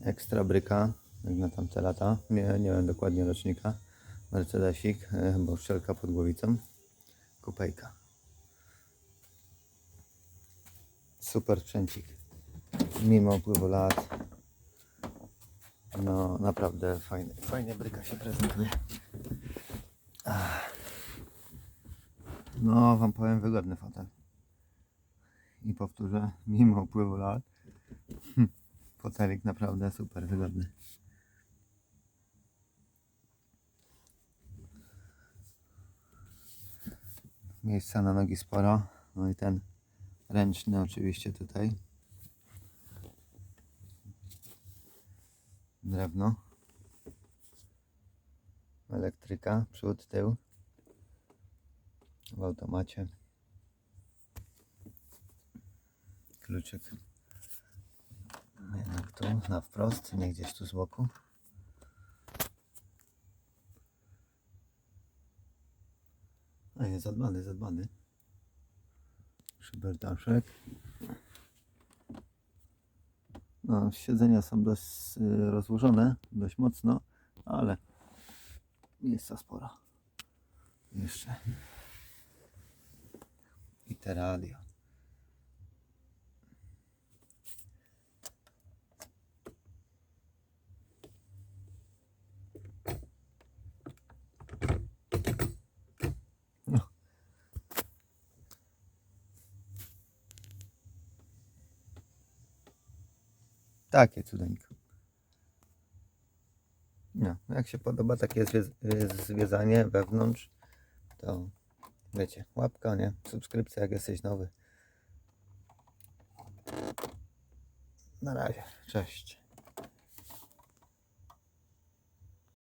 Ekstra bryka, jak na tamte lata. Nie, nie wiem dokładnie rocznika. Mercedesik, e, chyba uszczelka pod głowicą. Kupejka. Super sprzęcik. Mimo upływu lat. No naprawdę fajnie, fajnie bryka się prezentuje. No wam powiem wygodny fotel. I powtórzę, mimo upływu lat. Fotelik naprawdę super wygodny. Miejsca na nogi sporo. No i ten ręczny oczywiście tutaj. Drewno. Elektryka, przód, tył. W automacie. Kluczyk tu, na wprost, nie gdzieś tu z boku. A jest zadbany, zadbany. Szybertaszek. No, siedzenia są dość y, rozłożone, dość mocno, ale miejsca sporo. Jeszcze. I te radio. Takie cudeńko. No, jak się podoba takie zwiedzanie wewnątrz, to wiecie, łapka, nie? Subskrypcja, jak jesteś nowy. Na razie, cześć.